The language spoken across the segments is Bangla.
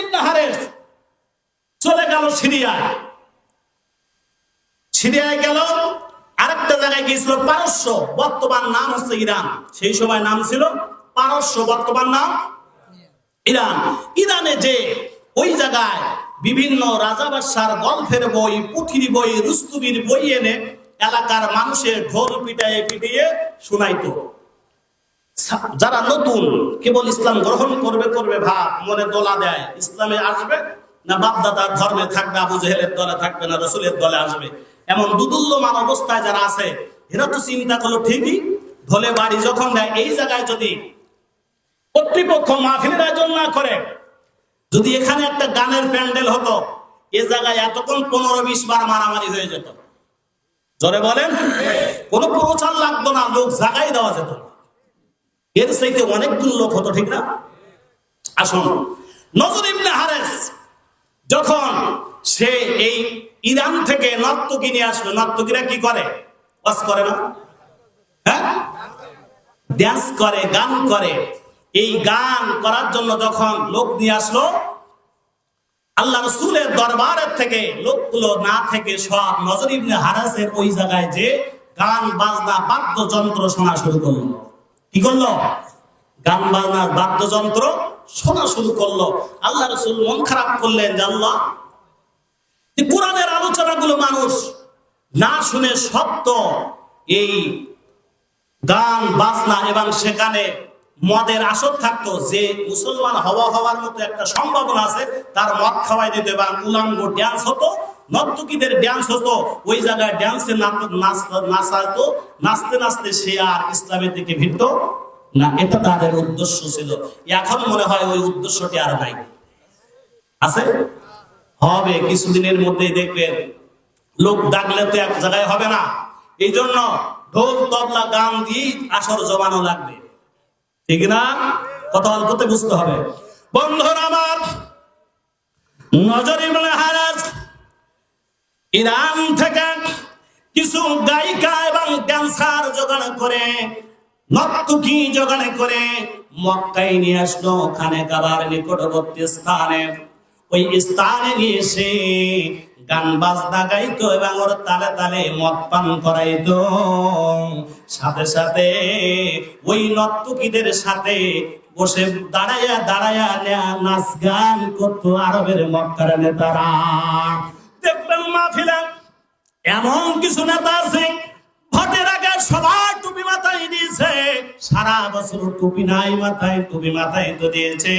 ইবনে হারেস চলে গেল সিরিয়ায়। সিরিয়ায় গেল, আরেকটা জায়গায় গিয়েছিল পারস্য, বর্তমান নাম হচ্ছে ইরান। সেই সময় নাম ছিল পারস্য, বর্তমান নাম ইরান। ইরানে যে ওই জায়গায় বিভিন্ন রাজা বাদশার গল্পের বই, পুথির বই রুস্তুবির বই এনে এলাকার মানুষের ঢোল পিটায়ে পিটিয়ে শোনাইতো। যারা নতুন কেবল ইসলাম গ্রহণ করবে করবে ভাব, মনে দোলা দেয়, ইসলামে আসবে না বাপদাদার ধর্মে থাকবে, আবু জেহেলের দলে থাকবে না রসুলের দলে আসবে? এমন দুদুল্যমান অবস্থায় যারা আছে, এরা তো চিন্তা করল ঠিকই ঢোলে বাড়ি যখন দেয়, এই জায়গায় যদি কর্তৃপক্ষ মাহফিলের আয়োজন না করে, যদি এখানে একটা গানের প্যান্ডেল হতো, এ জায়গায় এতক্ষণ পনেরো বিশ বার মারামারি হয়ে যেত। জোরে বলেন? কোনো প্রচার লাগতো না, লোক জায়গায় দেওয়া যেত না। এর চাইতে অনেকগুলো লোক হতো ঠিক না? আসুন। নজর ইবনে হারেস যখন সে এই ইরান থেকে নর্তকী নিয়ে আসলো নর্তকীরা কি করে? ওয়াজ করে না? হ্যাঁ? ড্যান্স করে, গান করে। এই গান করার জন্য যখন লোক নিয়ে আসলো, আল্লাহ রসুলের দরবারের থেকে লোকগুলো না থেকে সব নজর ইবনে হারাসের ওই জায়গায় যে গান, বাজনা, বাদ্যযন্ত্র শোনা শুরু করল। কি করল? গান বাজনার বাদ্যযন্ত্র শোনা শুরু করল। আল্লাহ রসুল মন খারাপ করলেন যে আল্লাহ কোরআনের আলোচনাগুলো মানুষ না শুনে সত্য, এই গান, বাজনা এবং সেখানে মদের আসর থাকতো, যে মুসলমান হওয়া হওয়ার মতো একটা সম্ভাবনা আছে, তার মদ খাওয়াই দিত এবং উলাঙ্গ ড্যান্স হতো নর্তকীদের ড্যান্স হতো, ওই জায়গায় ড্যান্সে নাচাতো, নাচতে নাচতে সে আর ইসলামের দিকে ভিড়ত না, এটা তাদের উদ্দেশ্য ছিল। এখন মনে হয় ওই উদ্দেশ্যটি আর নাই। আছে? হবে, কিছুদিনের মধ্যেই দেখবেন। লোক ডাকলে তো এক জায়গায় হবে না। এই জন্য ঢোল, তবলা, গান দিয়ে আসর জমানো লাগবে। ঠিক না? কথা অল্পতে বুঝতে হবে। বন্ধুরা আমার, নজর ইবনে হারাজ ইরান থেকে কিছু গায়িকা এবং ড্যান্সার জোগাড় করে, নর্তকী জোগাড় করে মক্কায় নিয়ে আসলো। খানে কাবার নিকটবর্তী স্থানে ওই স্থানে নিয়ে এসে গান বাজনা গাইতো এবং ওর তালে তালে মদ পান করাইতো। সাথে সাথে ওই নর্তকীদের সাথে বসে দাঁড়াইয়া না- নাচ গান করতো আরবের মক্কার নেতারা। দেখবেন মাহফিলা এমন কিছু নেতা আছে, ভোটের আগে সবার টুপি মাথায় দিয়েছে, সারা বছর টুপি নাই মাথায়, টুপি মাথায় তো দিয়েছে।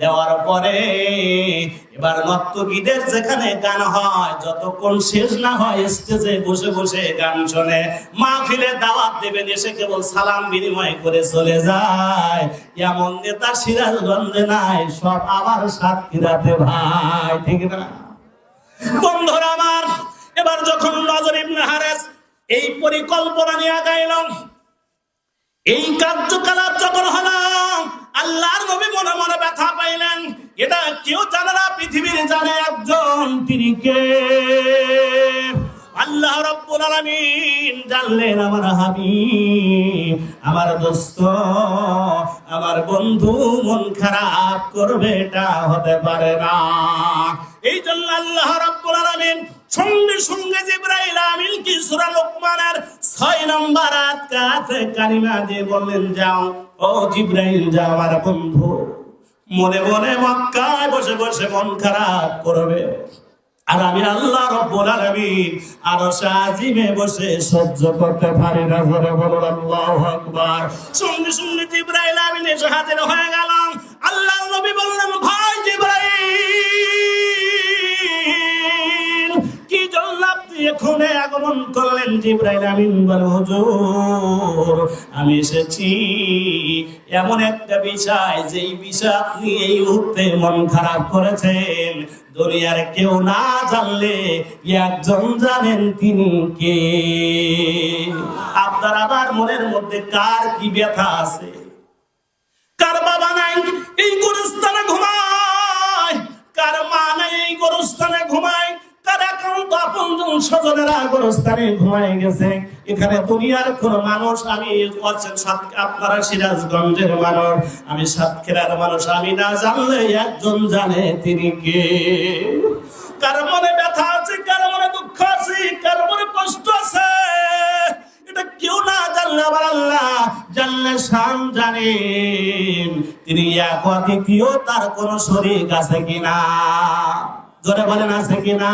দেওয়ার পরে এবার যেখানে গান হয়, যতক্ষণ শেষ না হয় স্টেজে বসে বসে গান শোনে। মাহফিলে দাওয়াত দেবেন, এসে কেবল সালাম বিনিময় করে চলে যায়। এমন নেতা সিরাজগঞ্জে নাই, সব আবার সাতক্ষীরাতে ভাই, ঠিক না? বন্ধুরা আমার, এবার যখন নজর ইবনে হারেস এই পরিকল্পনা নিয়ে আগাইলাম, এই কার্যকলাপ যখন হলো, আল্লাহর নবী মনে মনে ব্যথা পাইলেন, এটা কেউ জানে না, পৃথিবীর জানে একজন, তিনি কে? আল্লাহ রব্বুল আলামিন জানলেন, আমার হাবিব, আমার দোস্ত, আমার বন্ধু, মন খারাপ করবে, এটা হতে পারে না। এই জন্য আল্লাহ রব্বুল আলামিন সঙ্গে সঙ্গে জিব্রাইল সূরা লোকমানের 6 নম্বর দিয়ে বললেন, যাও, ও জিব্রাইল, যাও আমার বন্ধু। মনে মনে মক্কায় বসে বসে মন খারাপ করবে। আর আমি আল্লাহ রব্বুল আলামিন আর সাজিমে বসে সহ্য করতে পারি না ধরে বলুন, আল্লাহু আকবার। সঙ্গে সঙ্গে জিব্রাইল আমিন এসে হাজির হয়ে গেলাম। আল্লাহ নবী বললেন, ভাই জিব্রাইল এখানে আগমন করলেন জিব্রাইল আমিন বলে আমি এসেছি। এমন একটা বিষয়, যেই বিষয় আপনি এই মুহূর্তে মন খারাপ করেছেন, দুনিয়ার কেউ না জানলে একজন জানেন তিনি কে। আপনার আবার মনের মধ্যে কার কি ব্যথা আছে? কার বাবা নাই এই গরুস্থানে ঘুমায়? কার মা নাই এই গরুস্থানে ঘুমায়? কার একান্ত আপনজন স্বজনেরা গোরস্থানে ঘুমায় গেছে। এখানে দুনিয়ার কোন মানুষ, আমি সাত আপনারা সিরাজগঞ্জের মানুষ, আমি সাতক্ষীরার মানুষ, আমি না জানলে একজন জানে তিনি কে। কার মনে ব্যথা আছে, কার মনে দুঃখ আছে, কার মনে কষ্ট আছে, এটা কেউ না জানলে আবার আল্লাহ জানলে শান জানেন। তিনি এক অদ্বিতীয় তার কোন শরীর আছে কিনা। জোরে বলেন, আছে কিনা?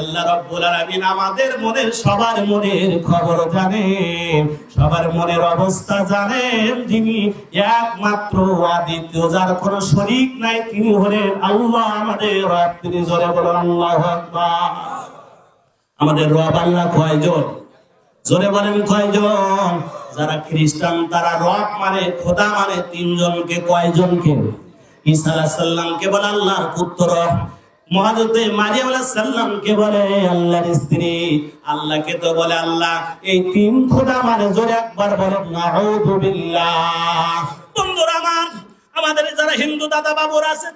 আল্লাহ রব্বুল আলামিন আমাদের মনের, সবার মনের খবর জানেন। সবার মনের অবস্থা জানেন যিনি একমাত্র আদিত্য, যার কোন শরীক নাই, তিনি হলেন আল্লাহ আমাদের রব। তিনি জোরে বলেন, আল্লাহু আকবার। আমাদের রব আল্লাহ কয়জন? জোরে বলেন, কয়জন? যারা খ্রিস্টান, তারা রব মানে খোদা মানে তিনজনকে, কয়জনকে? আল্লাহর পুত্র।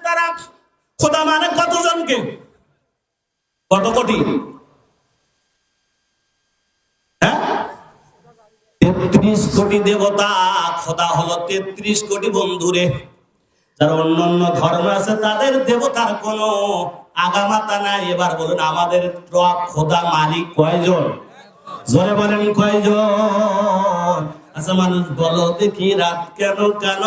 তারা খোদা মানে কতজনকে? কত কোটি? হ্যাঁ? তেত্রিশ কোটি দেবতা, খোদা হলো তেত্রিশ কোটি বন্ধুরে। যারা অন্য অন্য ধর্ম আছে, তাদের দেবতার কোনো আগামাতা নাই। এবার বলুন, আমাদের খোদা, মালিক কয়জন? জোরে বলেন কয়জন? আচ্ছা মানুষ বলো, দেখি রাত কেন কেন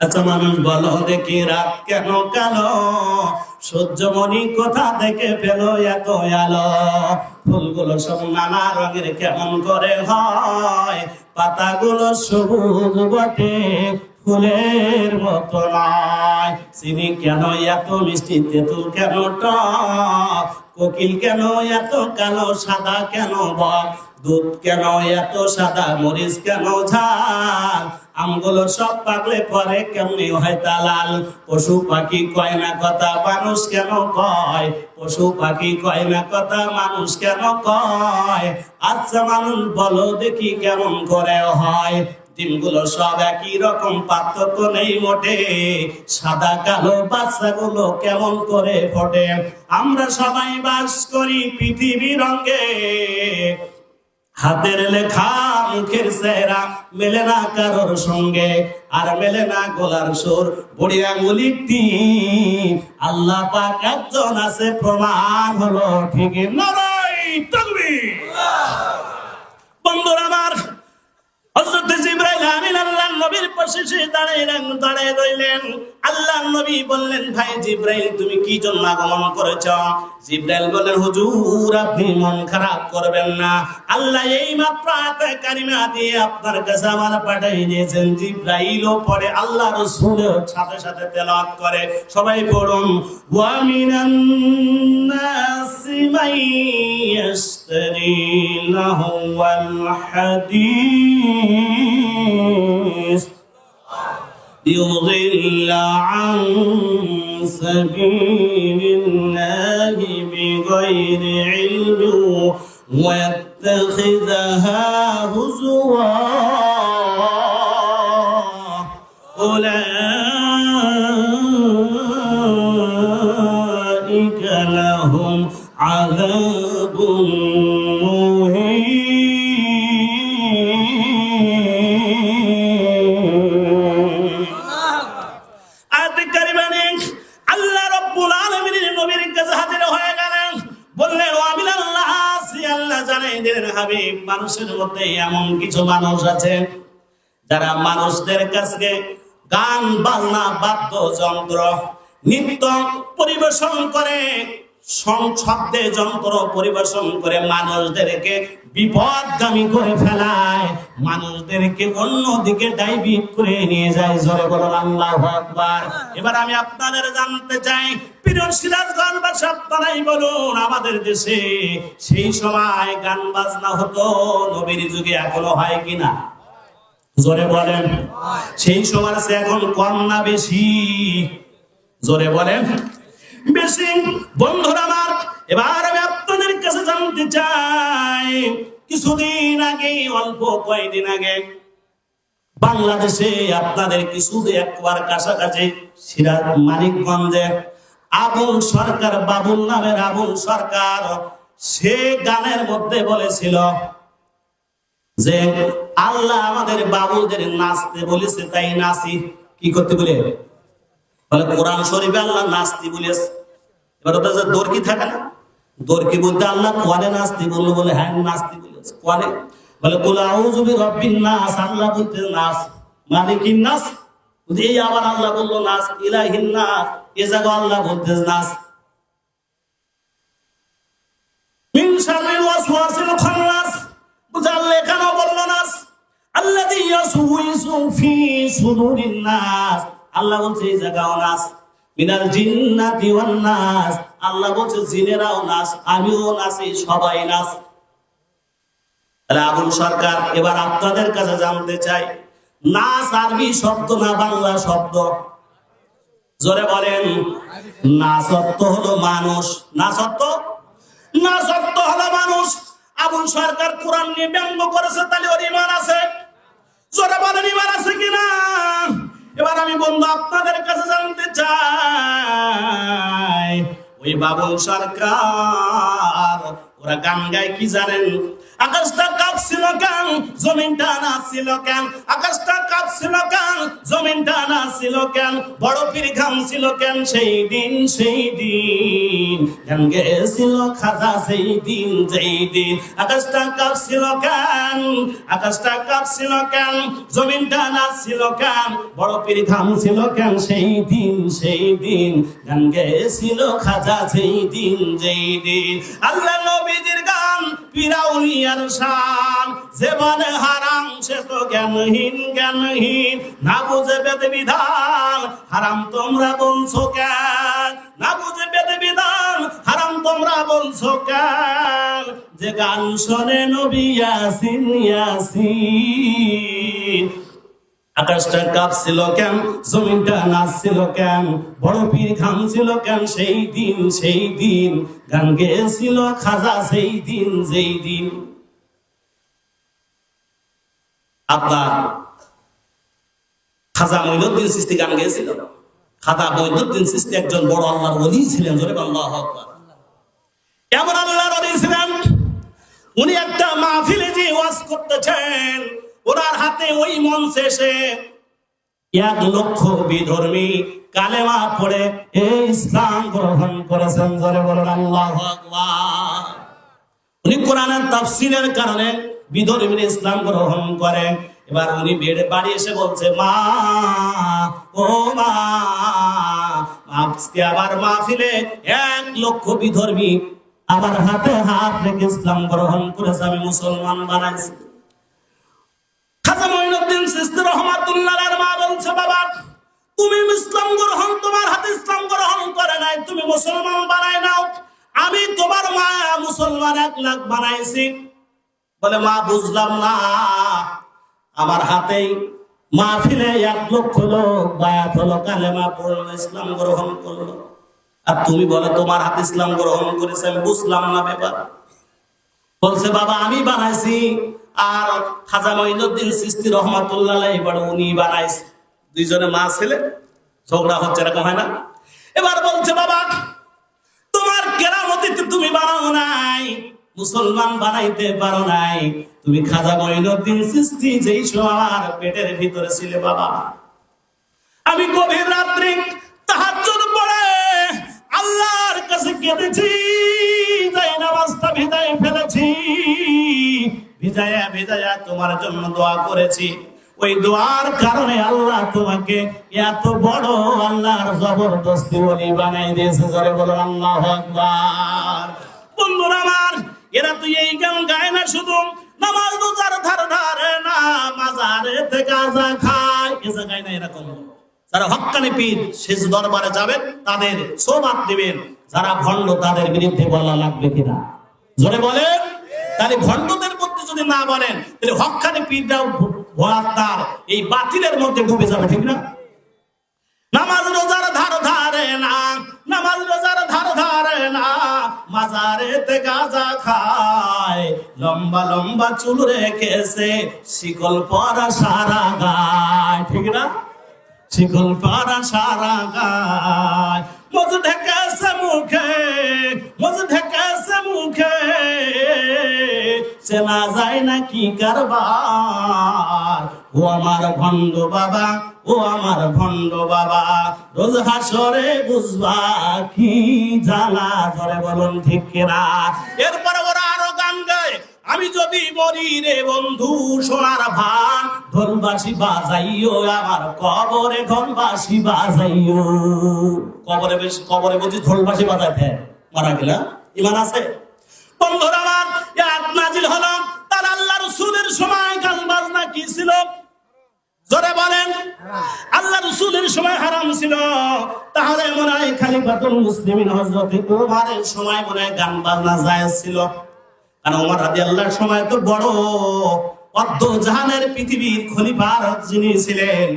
আচ্ছা মানুষ বলো, দেখি রাত কেন কেন সূর্যমণি কোথা থেকে পেল এত আলো? ফুলগুলো সব নানা রঙের কেমন করে হয়? পাতাগুলো সবুজ বটে। ফুলের মতো নয় চিনি কেন এত মিষ্টি, তেঁতুল কেন টক? কোকিল কেন এত কালো, সাদা কেন বক? দুধ কেন এত সাদা, মরিচ কেন ঝাল? আমগুলো সব পাকলে পরে কেমনি হয় তালাল পশু পাখি কয় না কথা, মানুষ কেন কয়? পশু পাখি কয় না কথা, মানুষ কেন কয়? আচ্ছা মানুষ, বলো দেখি কেমন করে হয়। ডিমগুলো সব একই রকম, পার্থক্য নেই মোটে। সাদা কালো বাচ্চাগুলো কেমন করে ফোটে? আমরা সবাই বাস করি পৃথিবী রঙে। হাতের লেখা মুখের চেহারা মেলে না কারোর সঙ্গে, আর মেলে না গলার সুর, বুড়ি আঙুলির আল্লাহ পাক একজন আছে, প্রমাণ হলো ঠিক নরাই তাকবীর। বন্ধুরা আমার, হযরত আমিন নবীর পাশে সে দাঁড়ায় দাঁড়ায় রইলেন। নবী বললেন, ভাই জিব্রাইল, তুমি কি জন্য আগমন করেছ? জিব্রাইল বললেন, হুজুর, আপনি মন খারাপ করবেন না। আল্লাহ এই মাত্র আয়াতে কারিমা দিয়ে আপনার কাছে আমার পাঠাই দিয়েছেন। জিব্রাইলও পড়ে আল্লাহ রাসূলের সাথে সাথে তেলাওয়াত করে। সবাই পড়ুন, ওয়া মিনান নাসি ليضل عن سبيل الله بغير علم ويتخذها মধ্যে এমন কিছু মানুষ আছে যারা মানুষদের কাছে গান, বাজনা, বাদ্যযন্ত্র, নৃত্য পরিবেশন করে শব্দে যন্ত্র পরিবেশন করে মানুষদেরকে বিপদগামী করে ফেলায়। মানুষদেরকে অন্যদিকে ডাইভিট করে নিয়ে যায়। জোরে বলুন, আল্লাহ আকবার। এবার আমি আপনাদের জানতে চাই গান বাজনা হতো এখনও হয় কিনা? জোরে বলেন। সেই সময় এখন কম না বেশি? জোরে বলেন। বেশি। বন্ধুরা আমার, এবার আমি কাছে জানতে চাই। কিছুদিন আগে, অল্প কয়েকদিন আগে বাংলাদেশে আপনাদের কিছুদিন একবার কাছাকাছি সিরাজ মানিকগঞ্জে আবুল সরকার, বাবুল নামের আবুল সরকার, সে গানের মধ্যে বলেছিল যে, আল্লাহ আমাদের বাবুদের নাচতে বলেছে, তাই নাচি। কি করতে বলে? বলে, কোরআন শরীফে আল্লাহ নাচতে বলেছে। এবার ওটা যে দরকি থাকে না? দরকি বলতে আল্লাহ কোয়ালে নাচতে বলল, বলে হ্যাঁ নাচতে বলেছে কোয়ালে? বলে আউজুবি রব্বিন নাস আল্লাহ বলতে নাচ মালিকিন নাস? বলতে, এই আবার আল্লাহ বলল নাচ ইলাহিন নাস এ জায়গা আল্লাহ বলতে মিন নাস নাস আল্লাহ বলছে এই জায়গাও নাস মিনাল জিন্নাতি ওয়ান নাস আল্লাহ বলছে, জিনেরাও নাস আমিও নাচি, সবাই নাচ। আবুল সরকার, এবার আপনাদের কাছে জানতে চাই, নাচ আরবি শব্দ না বাংলা শব্দ? জোরে বলেন না সত্য হলো মানুষ। না সত্য না সত্য হলো মানুষ। আবুল সরকার কোরআন নিয়ে ব্যঙ্গ করেছে, তাহলে ওর ইমান আছে। জোরে বলেন, ইমান আছে কিনা? এবার আমি বন্ধু আপনাদের কাছে জানতে চাই ওই বাবুল সরকার ওরা গান গায় কি জানেন? আকাশটা কাঁপছিল কেন? জমিনটা নাচছিল কেন? আকাশটা কাঁপছিল কেন? জমিনটা নাচছিল কেন? বড় পীর ঘামছিল কেন? সেই দিন সেই দিন। গান গেছিল খাজা? সেই দিন যেই দিন। আকাশটা কাঁপছিল কেন? আকাশটা কাঁপছিল কেন? জমিনটা নাচছিল কেন? বড় পীর ঘামছিল কেন? সেই দিন সেই দিন। গান গেছিল খাজা? সেই দিন যেই দিন। আল্লাহ নবীজির গান পিরাউলিয়ার শান, যে বলে হারাম, সে তো জ্ঞানহীন জ্ঞানহীন। না বুঝে বেদ বিধান হারাম তোমরা বলছো কেন? না বুঝে বেদ বিধান হারাম তোমরা বলছো কেন? যে গান শোনে নবী ইয়াসিন ইয়াসিন। আকাশটা কাঁপছিল কেন? জমিনটা নাচছিল কেন? বড় পীর ঘামছিল কেন? সেই দিন সেই দিন। গান গেছিল খাজা, সেই দিন, যেই দিন। আপনার খাজা সৃষ্টি গান গেছিল খাজা মঈনুদ্দিন সৃষ্টি একজন বড় আল্লাহর ওলি ছিলেন, জোরে আল্লাহ এমন আল্লাহর ওলি ছিলেন, উনি একটা মাহফিলে যে ওয়াজ করতেছেন ওনার হাতে ওই মঞ্চে এসে এক লক্ষ বিধর্মী কালেমা পড়ে এই ইসলাম গ্রহণ করেছেন, জোরে বলেন, আল্লাহ উনি কোরআনের তাফসিরের কারণে বিধর্মীর ইসলাম গ্রহণ করেন এবার উনি বেড়ে বাড়ি এসে বলছে, মা, ও মা, আজকে আবার এক লক্ষ বিধর্মী আবার হাতে হাত রেখে ইসলাম গ্রহণ করেছে, আমি মুসলমান বানাইছি। মা হাতে মা বুঝলাম না। মাহফিলে এক লক্ষ লোক বায়াত হলো পড়ল, ইসলাম গ্রহণ করল। আর তুমি বলে, তোমার হাতে ইসলাম গ্রহণ করেছে, আমি বুঝলাম না ব্যাপার। বলছে, বাবা, আমি বানাইছি আর খাজা মঈনুদ্দিন সৃষ্টি রহমাতুল্লাহ এবার উনি বানাইছে। দুইজনে মা ছেলে, ঝগড়া হচ্ছে, এরকম হয় না? এবার বলছে, বাবা, তোমার কেরামতিতে তুমি বানাও নাই, মুসলমান বানাইতে পারো নাই। তুমি খাজা মঈনুদ্দিন সৃষ্টি যেই সময় পেটের ভিতরে ছিলে, বাবা। আমি গভীর রাত্রি তাহাজ্জুদ পড়ে আল্লাহর কাছে কেঁদেছি, তাই নামাজটা ভিজায় ফেলেছি। ভিজায়া ভিজায়া তোমার জন্য দোয়া করেছি। ওই দোয়ার কারণে আল্লাহ তোমাকে এত বড় আল্লাহর জবরদস্তি বলি বানাই দিয়েছে। জোরে বলো আল্লাহ বন্ধুরা আমার, এরা তো এই গান গায় না শুধু। নামাজ ধার না, মাজারে খায়। না এরকম। যারা পীর, শেষ দরবারে যাবেন, তাদের সোবাদ দিবেন। যারা ভণ্ড, তাদের বিরুদ্ধে বলা লাগবে কিনা? জোরে বলেন, তাহলে ভণ্ডদের মধ্যে যদি না বলেন, তাহলে হক্কানি পীররাও ভোলার তার এই বাতিলের মধ্যে ডুবে যাবে, ঠিক না? নামাজ রোজার ধার ধারে না, নামাজ রোজার ধার ধারে না মাজারে তে গাজা খায়, লম্বা লম্বা চুল রেখেছে, শিকল পরা সারা গায়, ঠিক না? শিকল পারা সারা গায় মুখ মুখে। চেনা যায় না কি কারবার? ও আমার ভণ্ড বাবা, ও আমার ভণ্ড বাবা, রোজ হাসরে বুঝবা কি জানা ধরে বলুন, ঠিক এর এরপরে আমি যদি মরি রে বন্ধু, সোনার ভান ঢোলবাসি বাজাইও, আমার কবরে ঢোলবাসি বাজাইও। কবরে বেশ, কবরে বলছি ঢোলবাসি বাজাইতে মারা গেলা ইমান আছে? বন্ধুরা আমার এক নাজিল হলো, তার আল্লাহ রসুলের সময় গান বাজনা কি ছিল? জোরে বলেন। আল্লাহ রসুলের সময় হারাম ছিল। তাহলে মনে হয় খালিফাতুল মুসলিমিন হযরত ওমরের সময় মনে হয় গান বাজনা জায়েজ ছিল। কারণ ওমর রাদিয়াল্লাহর সময় তো বড় অর্ধ জাহানের পৃথিবীর খলিফার যিনি ছিলেন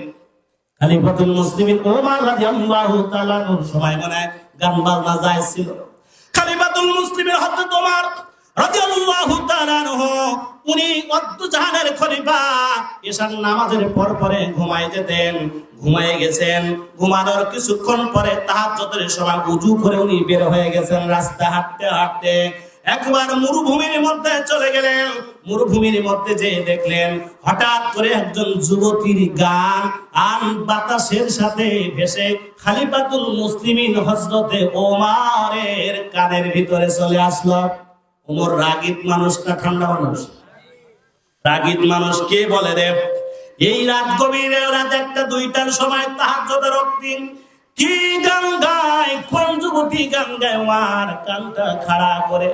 মুসলিমিন ওমর রাদিয়াল্লাহু তাআলার সময় গান বাজনা ওমর তাআলা আনহু, উনি অদ্দ জাহানের খলিফা। এশার নামাজের পর পরে ঘুমাই যেতেন, ঘুমায় গেছেন। ঘুমানোর কিছুক্ষণ পরে তাহাজ্জুদের সময় উজু করে উনি বের হয়ে গেছেন রাস্তা হাঁটতে হাঁটতে। একবার মরুভূমির মধ্যে চলে গেলেন। মরুভূমির মধ্যে যে দেখলেন, হঠাৎ করে একজন যুবতীর গান আন বাতাসের সাথে ভেসে খালিফাতুল মুসলিমিন হজরতে ওমারের কানের ভিতরে চলে আসলো। ওমর রাগিত মানুষ না ঠান্ডা মানুষ? রাগিত মানুষ কে বলে রে? এই রাত গভীরে রাত একটা, দুইটার সময় তাহার তাহাজ্জুদের রক্তিম কি গান গায়? কোন যুবতী গান গায়? আমার কানটা খাড়া করে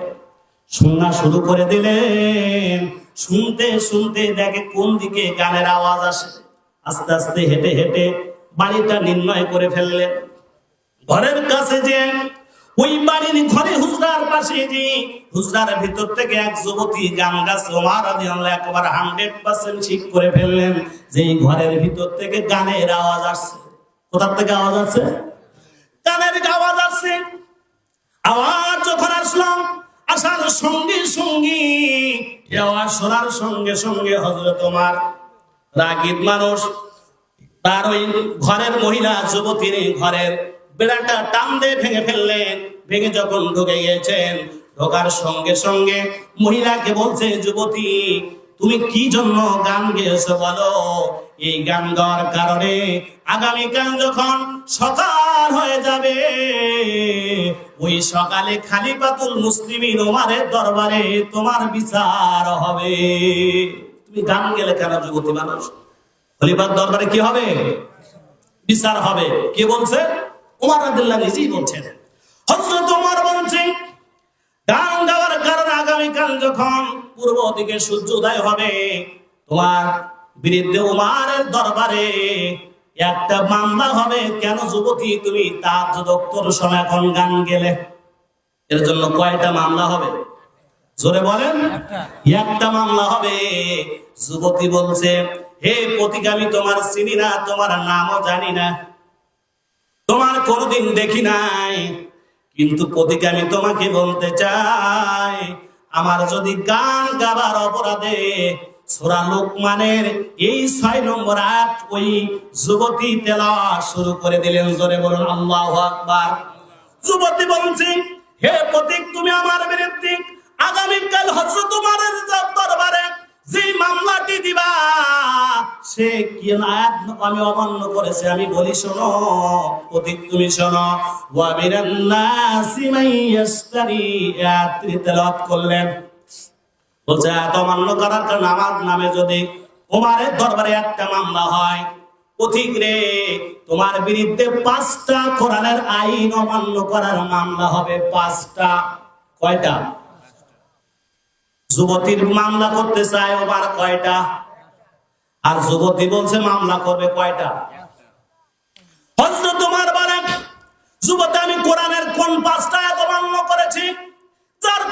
শোনা শুরু করে দিলেন। শুনতে শুনতে দেখে কোন দিকে গানের আওয়াজ আসে? আস্তে আস্তে হেঁটে হেঁটে বাড়িটা নির্ণয় করে ফেললেন। ঘরের কাছে যে ওই বাড়ির ঘরে হুজরার পাশে যে হুজরার ভিতর থেকে এক যুবতী গান গাছ ওমার রাদিয়াল্লাহু একবার হান্ড্রেড পার্সেন্ট ঠিক করে ফেললেন যে ঘরের ভিতর থেকে গানের আওয়াজ আসছে। কোথার থেকে আওয়াজ আসছে? গানের আওয়াজ আসছে। আওয়াজ যখন আসলাম আসার সঙ্গে সঙ্গে এ সরার সঙ্গে সঙ্গে হজরত তোমার রাগিব মানুষ, তার ওই ঘরের মহিলা যুবতীর ঘরের বেড়াটা টান দিয়ে ভেঙে ফেললেন, ভেঙে যখন ঢুকে গিয়েছেন, ঢোকার সঙ্গে সঙ্গে মহিলাকে বলছে, যুবতী তুমি কি জন্য গান গেয়েছো বলো? এই গান গাওয়ার কারণে আগামীকাল যখন সকাল হয়ে যাবে, ওই সকালে খালিফাতুল মুসলিমিন ওমারের দরবারে তোমার বিচার হবে। তুমি গান গেলে কেন যুবতী মানুষ? খলিফার দরবারে কি হবে? বিচার হবে। কে বলছে? উমার আব্দুল্লাহ নিজেই বলছেন। হযরত উমর বলছেন আগামীকাল যখন পূর্ব দিকে সূর্য উদয় হবে তোমার বিরুদ্ধে উমারের দরবারে একটা মামলা হবে কেন যুবতী তুমি তার দপ্তর সময় এখন গান গেলে? এর জন্য কয়টা মামলা হবে? জোরে বলেন। একটা। মামলা হবে। যুবতী বলছে হে প্রতিগামী তোমার চিনি না তোমার নামও জানি না। তোমার কোনোদিন দেখি নাই। কিন্তু প্রতিগামী তোমাকে বলতে চাই আমার যদি গান গাবার অপরাধে সোরা লোকমানের এই ছয় নম্বর আট ওই যুবতী তেলা শুরু করে দিলেন, জোরে বলুন, আল্লাহ আকবার। যুবতী বলছি, হে প্রতীক, তুমি আমার বিরুদ্ধে আগামীকাল হজরত সে কি আয়াত আমি অমান্য করেছে? আমি বলি, শোনো প্রতীক তুমি শোনো। করলেন। বলছে অমান্য করার আমার নামে যদি দরবারে একটা মামলা হয় রে, তোমার বিরুদ্ধে পাঁচটা কোরআনের আইন অমান্য করার মামলা হবে। পাঁচটা। কয়টা? যুবতীর মামলা করতে চায় ওবার কয়টা? আর যুবতী বলছে, মামলা করবে কয়টা? তোমার যুবতী, আমি কোরআনের কোন পাঁচটা এত অমান্য করেছি?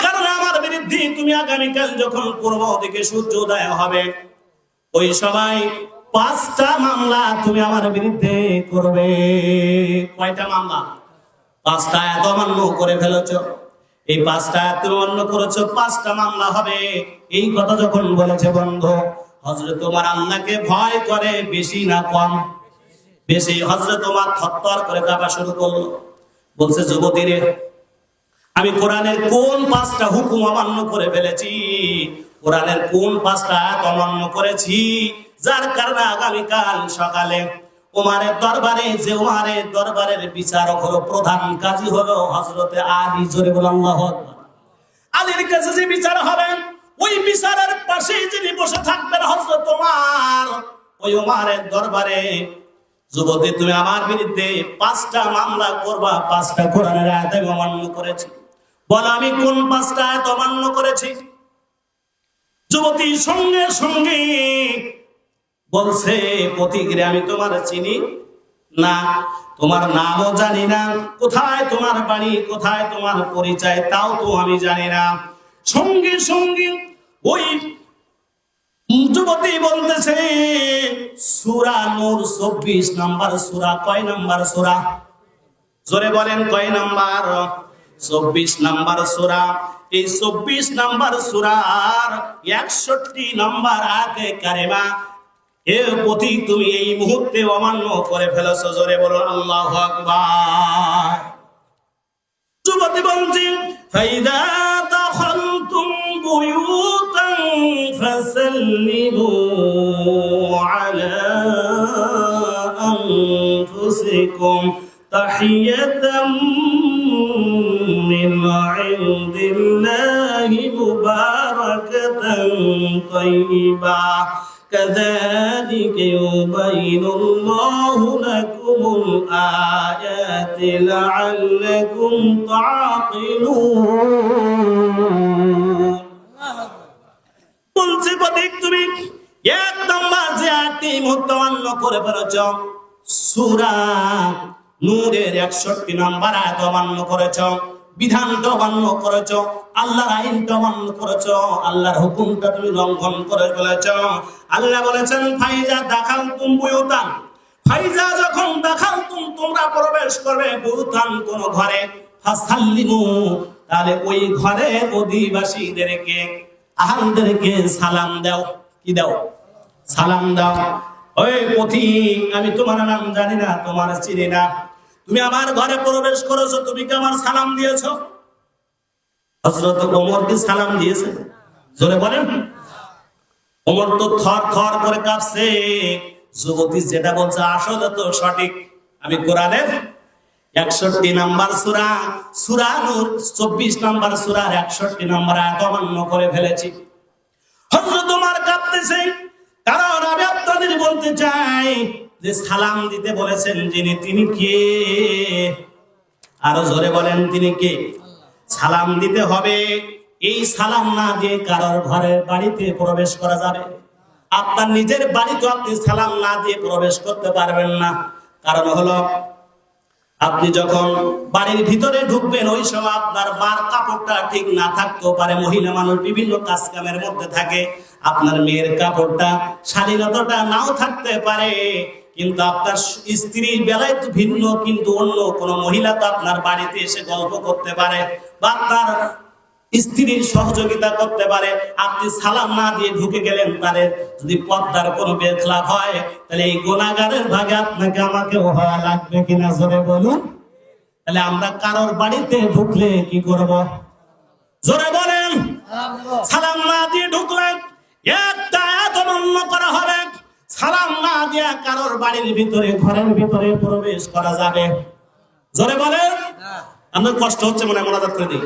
কারণে আমার বিরুদ্ধে তুমি আগামীকাল যখন পূর্ব দিকে হবে, ওই পাঁচটা মামলা তুমি আমার বিরুদ্ধে করবে। কয়টা মামলা? পাঁচটা এত অমান্য করে ফেলেছ। এই পাঁচটা এত অমান্য করেছ, পাঁচটা মামলা হবে। এই কথা যখন বলেছে বন্ধু হজরত তোমার আল্লাহকে ভয় করে বেশি না কম। বেশি হজরত তোমার থরথর করে কাঁপা শুরু করল। বলছে, যুবতীরে, আমি কোরআনের কোন পাঁচটা হুকুম অমান্য করে ফেলেছি? কোরআনের কোন পাঁচটা অমান্য করেছি? যার কারণে আগামীকাল সকালে উমারের দরবারে, যে উমারের দরবারের বিচারক হলো প্রধান কাজী হলো হজরতে আলী, জোরে বলে আল্লাহু আলীর কাছে যে বিচার হবেন ওই বিচারের ওই উমারের দরবারে, যুবতী, তুমি আমার বিরুদ্ধে পাঁচটা মামলা করবা, পাঁচটা কোরআনের আয়াত অমান্য করেছি। বলো, আমি কোন পাঁচটা আয়াত অমান্য করেছি? যুবতী সঙ্গে সঙ্গে বলছে, প্রতিক্রিয়া আমি তোমার চিনি না, তোমার নামও জানি না, কোথায় তোমার বাড়ি কোথায় তোমার পরিচয়, তাও তো আমি জানি না। সঙ্গে সঙ্গে ওই যুবতী বলতেছে, সুরা নূর চব্বিশ নাম্বার সুরা, কয় নাম্বার সুরা? জোরে বলেন, কয় নাম্বার? চব্বিশ নাম্বার সুরা। এই চব্বিশ নাম্বার একষট্টি নাম্বার আগে কারেমা প্রতি তুমি এই মুহূর্তে অমান্য করে ফেলেছ। জোরে বলুন, আল্লাহ আকবার। যুবতী বলছি, ফাইদা দখলতুম বুয়ুতান فسلموا على أنفسكم تحية من عند الله مباركة طيبة. كذلك يبين الله لكم الآيات لعلكم تعقلون. আটটি মুক্তমান্য করে ফেলেছ। সুরা নূরের একষট্টি নম্বর আয়াত অমান্য করেছ বিধান অমান্য করেছ, আল্লাহর আইন অমান্য করেছ, আল্লাহর হুকুমটা তুমি লঙ্ঘন করে ফেলেছ। আল্লাহ বলেছেন, ফাইজা দেখাল ফাইজা যখন দেখাল তুম তোমরা প্রবেশ করবে কোন ঘরে। ফাসাল্লিমু, তাহলে ওই ঘরের অধিবাসীদেরকে, আহালদেরকে সালাম দাও। কি দাও? সালাম দাও। আমি তোমার নাম জানি না, তোমার চিনি না। তুমি আমার ঘরে প্রবেশ করেছ, তুমি কি আমার সালাম দিয়েছ? হজরত ওমর কি সালাম দিয়েছে? জোরে বলেন। ওমর তো থর থর করে কাঁপছে। যুবতী যেটা বলছে, আসলে তো সঠিক। আমি কোরআনের একষট্টি নাম্বার সুরা সুরা নূর, চব্বিশ নাম্বার সুরার একষট্টি নাম্বার আয়াত অমান্য করে ফেলেছি। হজরত তোমার কাঁপতেছে। কারণ আমি আপনাদের বলতে চাই যে সালাম দিতে বলেছেন যিনি, তিনি কে? আরও জোরে বলেন, তিনি কে? সালাম দিতে হবে। এই সালাম না দিয়ে কারোর ঘরের বাড়িতে প্রবেশ করা যাবে। আপনার নিজের বাড়িতে আপনি সালাম না দিয়ে প্রবেশ করতে পারবেন না। কারণ হলো আপনি যখন বাড়ির ভিতরে ঢুকবেন, ওই সময় আপনার মার কাপড়টা ঠিক না থাকতেও পারে। মহিলা মানুষ বিভিন্ন কাজ কামের মধ্যে থাকে। আপনার মেয়ের কাপড়টা শালীনতাটা নাও থাকতে পারে, কিন্তু আপনার স্ত্রীর বেলায় তো ভিন্ন, কিন্তু অন্য কোনো মহিলা তো আপনার বাড়িতে এসে গল্প করতে পারে বা আপনার স্ত্রীর সহযোগিতা করতে পারে আপনি সালাম না দিয়ে ঢুকে গেলেন তাদের যদি পদ্মার কোনো বেখলাপ হয় তাহলে এই গোনাগারের ভাগে আপনাকে আমাকে হওয়া লাগবে কিনা জোরে বলুন? তাহলে আমরা কারোর বাড়িতে ঢুকলে কি করব? জোরে বলেন সালাম না দিয়ে ঢুকলেন একটা অমান্য করা হবে। সালাম না দিয়ে কারোর বাড়ির ভিতরে ঘরের ভিতরে প্রবেশ করা যাবে। জোরে বলেন আমাদের কষ্ট হচ্ছে মনে মনাজাত করে দিই